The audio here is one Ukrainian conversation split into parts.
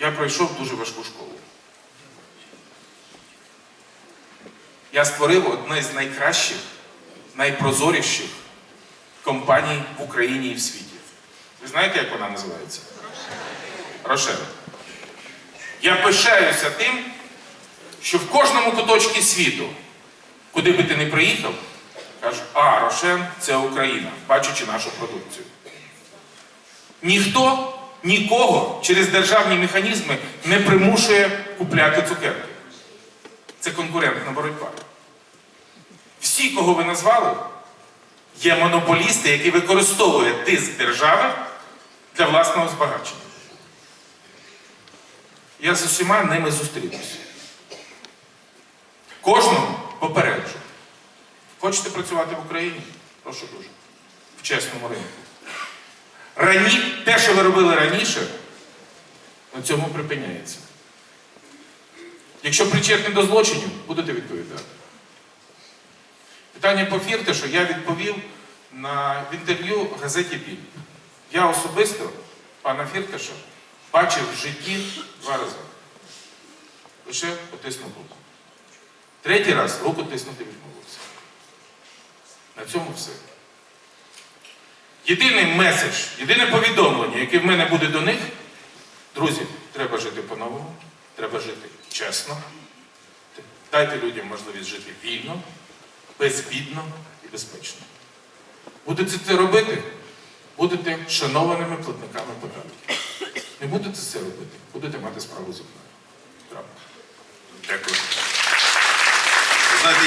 я пройшов дуже важку школу. Я створив одне з найкращих, найпрозоріших компаній в Україні і в світі. Ви знаєте, як вона називається? Рошен. Я пишаюся тим, що в кожному куточку світу, куди би ти не приїхав, кажуть, а, Рошен це Україна, бачачи нашу продукцію. Ніхто нікого через державні механізми не примушує купляти цукерки. Це конкурентна боротьба. Всі, кого ви назвали, є монополісти, які використовують тиск держави для власного збагачення. Я з усіма ними зустрінуся. Кожному попереджу. Хочете працювати в Україні? Прошу дуже. В чесному ринку. Рані, те, що ви робили раніше, на цьому припиняється. Якщо причетні до злочинів, будете відповідати. Питання по Фірташу я відповів на інтерв'ю газеті Біль. Я особисто пана Фірташа бачив в житті два рази. Лише потиснув руку. Третій раз руку тиснути відмовився. На цьому все. Єдиний меседж, єдине повідомлення, яке в мене буде до них, друзі, треба жити по-новому, треба жити чесно. Дайте людям можливість жити вільно, безбідно і безпечно. Будете це робити, будете шанованими платниками податків. Не будете це робити, будете мати справу зі мною. Дякую.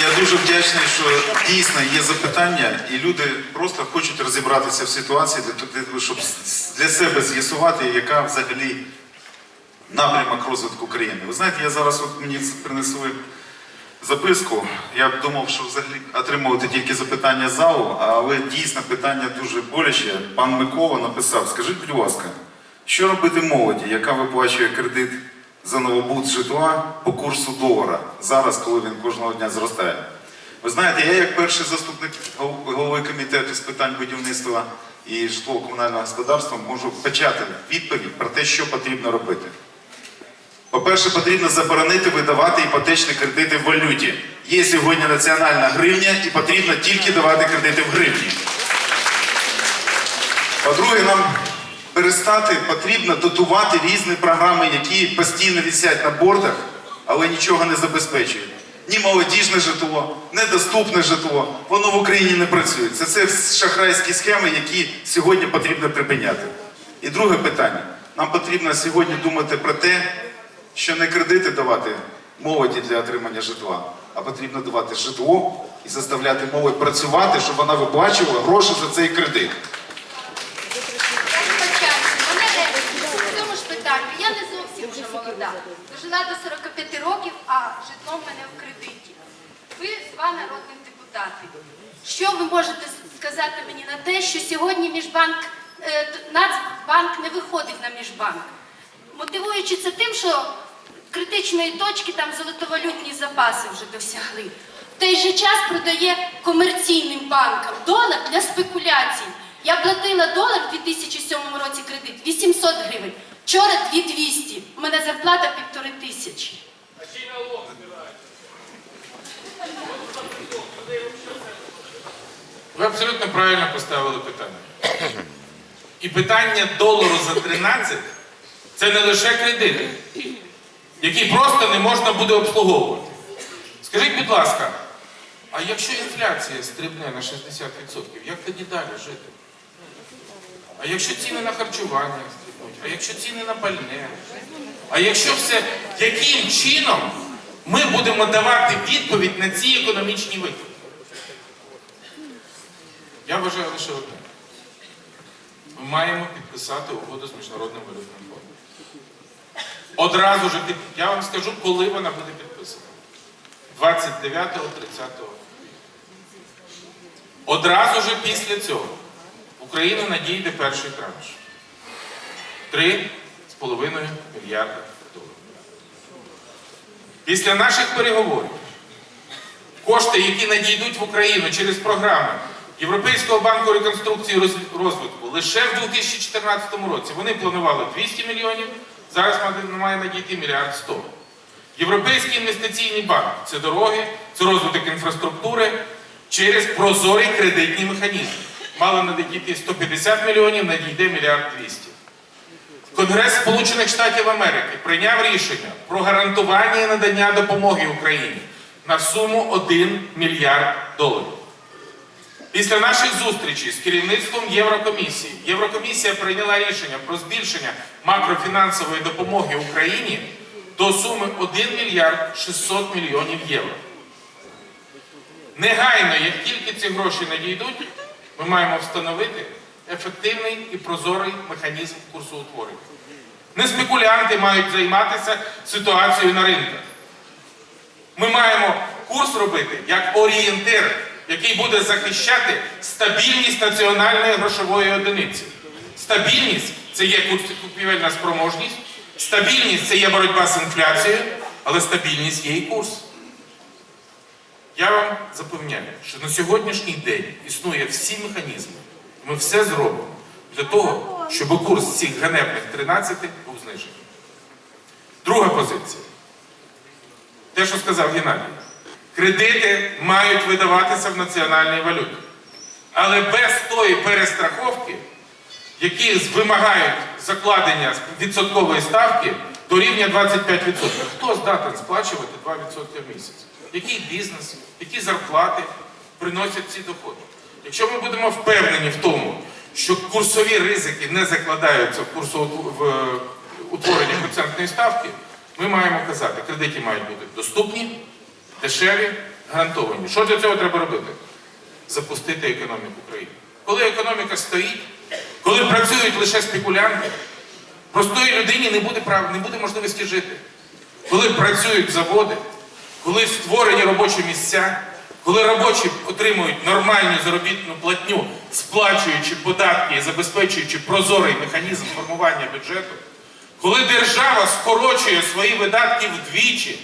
Я дуже вдячний, що дійсно є запитання, і люди просто хочуть розібратися в ситуації, щоб для себе з'ясувати, яка взагалі напрямок розвитку країни. Ви знаєте, я зараз от мені принесли записку. Я думав, що взагалі отримувати тільки запитання залу, але дійсно питання дуже боляче. Пан Микола написав: скажіть, будь ласка, що робити молоді, яка виплачує кредит за новобуд житла по курсу долара зараз, коли він кожного дня зростає? Ви знаєте, я як перший заступник голови комітету з питань будівництва і житлово-комунального господарства можу почати відповідь про те, що потрібно робити. По-перше, потрібно заборонити видавати іпотечні кредити в валюті. Є сьогодні національна гривня і потрібно тільки давати кредити в гривні. По-друге, нам перестати потрібно дотувати різні програми, які постійно висять на бордах, але нічого не забезпечують. Ні молодіжне житло, недоступне житло, воно в Україні не працює. Це, це шахрайські схеми, які сьогодні потрібно припиняти. І друге питання. Нам потрібно сьогодні думати про те, що не кредити давати молоді для отримання житла, а потрібно давати житло і заставляти молодь працювати, щоб вона виплачувала гроші за цей кредит. Я вибачаюся, мене не в цьому ж питанні. Я не зовсім вже молода. Дожила до 45 років, а житло в мене в кредиті. Ви два народних депутати. Що ви можете сказати мені на те, що сьогодні міжбанк, е, Нацбанк не виходить на міжбанк? Мотивуючи це тим, що критичної точки там золотовалютні запаси вже досягли. В той же час продає комерційним банкам долар для спекуляцій. Я платила долар в 2007 році кредит 800 гривень. Вчора 2200. У мене зарплата півтори тисячі. Ви абсолютно правильно поставили питання. І питання долару за 13 це не лише кредити, які просто не можна буде обслуговувати. Скажіть, будь ласка, а якщо інфляція стрибне на 60%, як тоді далі жити? А якщо ціни на харчування стрибнуть, а якщо ціни на пальне? А якщо все, яким чином ми будемо давати відповідь на ці економічні виклики? Я вважаю лише одне. Ми маємо підписати угоду з Міжнародним валютним фондом. Одразу ж я вам скажу, коли вона буде підписана. 29-30. Одразу ж після цього в Україну надійде перший транш. 3,5 мільярда доларів. Після наших переговорів кошти, які надійдуть в Україну через програми Європейського банку реконструкції і розвитку лише в 2014 році вони планували 200 мільйонів, Зараз має- надійти мільярд сто. Європейський інвестиційний банк це дороги, це розвиток інфраструктури через прозорий кредитний механізм. Мало надійти 150 мільйонів, надійде мільярд 200. Конгрес Сполучених Штатів Америки прийняв рішення про гарантування і надання допомоги Україні на суму 1 мільярд доларів. Після наших зустрічей з керівництвом Єврокомісії Єврокомісія прийняла рішення про збільшення макрофінансової допомоги Україні до суми 1 мільярд 600 мільйонів євро. Негайно, як тільки ці гроші надійдуть, ми маємо встановити ефективний і прозорий механізм курсоутворення. Не спекулянти мають займатися ситуацією на ринках. Ми маємо курс робити як орієнтир, який буде захищати стабільність національної грошової одиниці. Стабільність це є купівельна спроможність, стабільність це є боротьба з інфляцією, але стабільність є і курс. Я вам запевняю, що на сьогоднішній день існує всі механізми. Ми все зробимо для того, щоб курс цих ганебних 13 був знижений. Друга позиція. Те, що сказав Геннадій. Кредити мають видаватися в національній валюті. Але без тої перестраховки, які вимагають закладення відсоткової ставки до рівня 25%. Хто здатен сплачувати 2% в місяць? Який бізнес, які зарплати приносять ці доходи? Якщо ми будемо впевнені в тому, що курсові ризики не закладаються в в е, процентної ставки, ми маємо казати, кредити мають бути доступні, дешеві, гарантовані. Що для цього треба робити? запустити економіку країни. Коли економіка стоїть, коли працюють лише спекулянти, простої людині не буде прав, не буде можливості жити. Коли працюють заводи, коли створені робочі місця, коли робочі отримують нормальну заробітну платню, сплачуючи податки і забезпечуючи прозорий механізм формування бюджету, коли держава скорочує свої видатки вдвічі,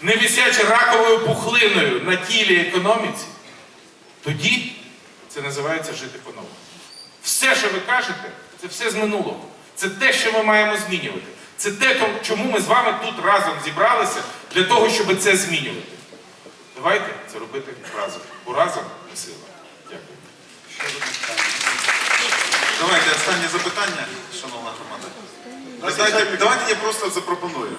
не висячи раковою пухлиною на тілі економіці, тоді це називається жити по-новому. Все, що ви кажете, це все з минулого. Це те, що ми маємо змінювати. Це те, чому ми з вами тут разом зібралися для того, щоб це змінювати. Давайте це робити разом. Бо разом ми сила. Дякую. Давайте останнє запитання, шановна громада. Знаєте, давайте я просто запропоную.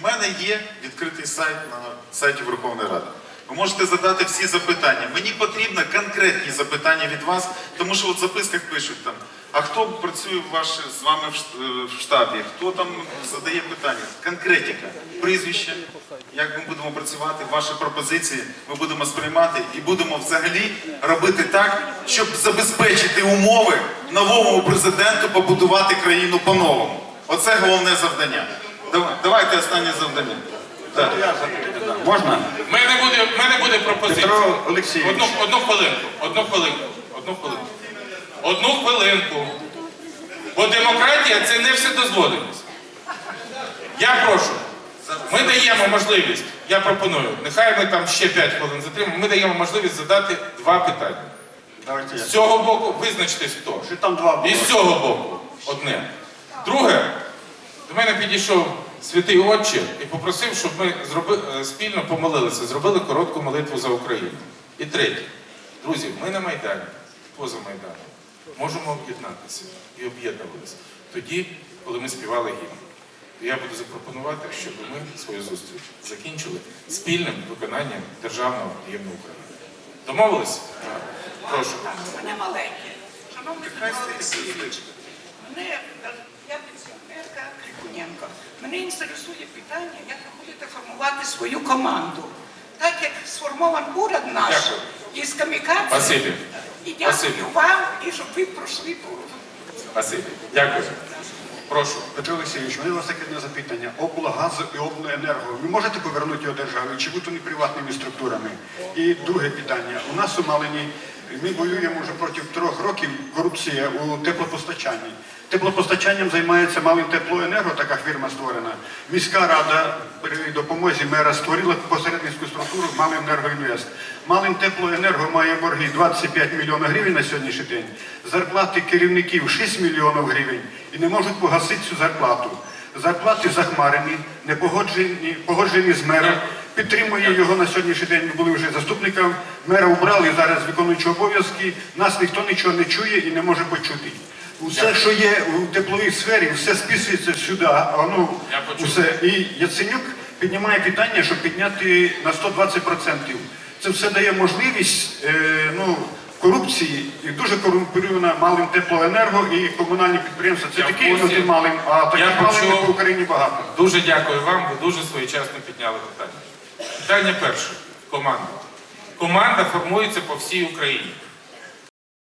В мене є відкритий сайт на сайті Верховної Ради. Ви можете задати всі запитання. Мені потрібно конкретні запитання від вас, тому що от в записках пишуть там, а хто працює в ваш, з вами в в штабі, хто там задає питання. Конкретика, прізвище, як ми будемо працювати, ваші пропозиції ми будемо сприймати і будемо взагалі робити так, щоб забезпечити умови новому президенту побудувати країну по-новому. Оце головне завдання. Давайте останнє завдання. Так. Можна? В мене буде, в мене буде пропозиція. Петро Олексійович. Одну, одну хвилинку, одну хвилинку, одну хвилинку. Одну хвилинку. Бо демократія це не вседозволеність. Я прошу. Ми даємо можливість, я пропоную, нехай ми там ще 5 хвилин затримаємо, ми даємо можливість задати два питання. Давайте. З цього боку визначтесь хто. Що там два І з цього боку одне. Друге, до мене підійшов святий Отче і попросив, щоб ми зроби, е, спільно помолилися, зробили коротку молитву за Україну. І третє, друзі, ми на Майдані, поза Майданом, можемо об'єднатися і об'єднувалися тоді, коли ми співали гімн. Я буду запропонувати, щоб ми свою зустріч закінчили спільним виконанням державного гімну України. Домовились? Прошу. Мене маленьке. Шановний Петро мене, я пенсіонерка Крикуненко. Мене інтересує питання, як ви будете формувати свою команду. Так як сформований уряд наш Дякую. із камікадзе. І дякую вам, і щоб ви пройшли по Спасибі. Дякую. Прошу. Петро Олексійович, у мене вас таке одне запитання. Облгазу і обленерго. Ви можете повернути його державі, чи будуть вони приватними структурами? І друге питання. У нас у Малині ми воюємо вже протягом трьох років корупція у теплопостачанні. Теплопостачанням займається Малин Теплоенерго, така фірма створена. Міська рада при допомозі мера створила посередницьку структуру Малиненергоінвест. Малин Теплоенерго має борги 25 мільйонів гривень на сьогоднішній день, зарплати керівників 6 мільйонів гривень і не можуть погасити цю зарплату. Зарплати захмарені, не погоджені, погоджені з мером. Підтримує його на сьогоднішній день. Ми були вже заступником. Мера убрали зараз виконуючи обов'язки. Нас ніхто нічого не чує і не може почути. Усе, що є у тепловій сфері, все списується сюди. А воно Я усе. І Яценюк піднімає питання, щоб підняти на 120%. Це все дає можливість е, ну, корупції і дуже корумпірована малим теплоенерго і комунальні підприємства. Це Я в такі курсі. іноді малим, а таких Я малим почув. по Україні багато. Дуже дякую вам, ви дуже своєчасно підняли питання. Питання перше. Команда. Команда формується по всій Україні.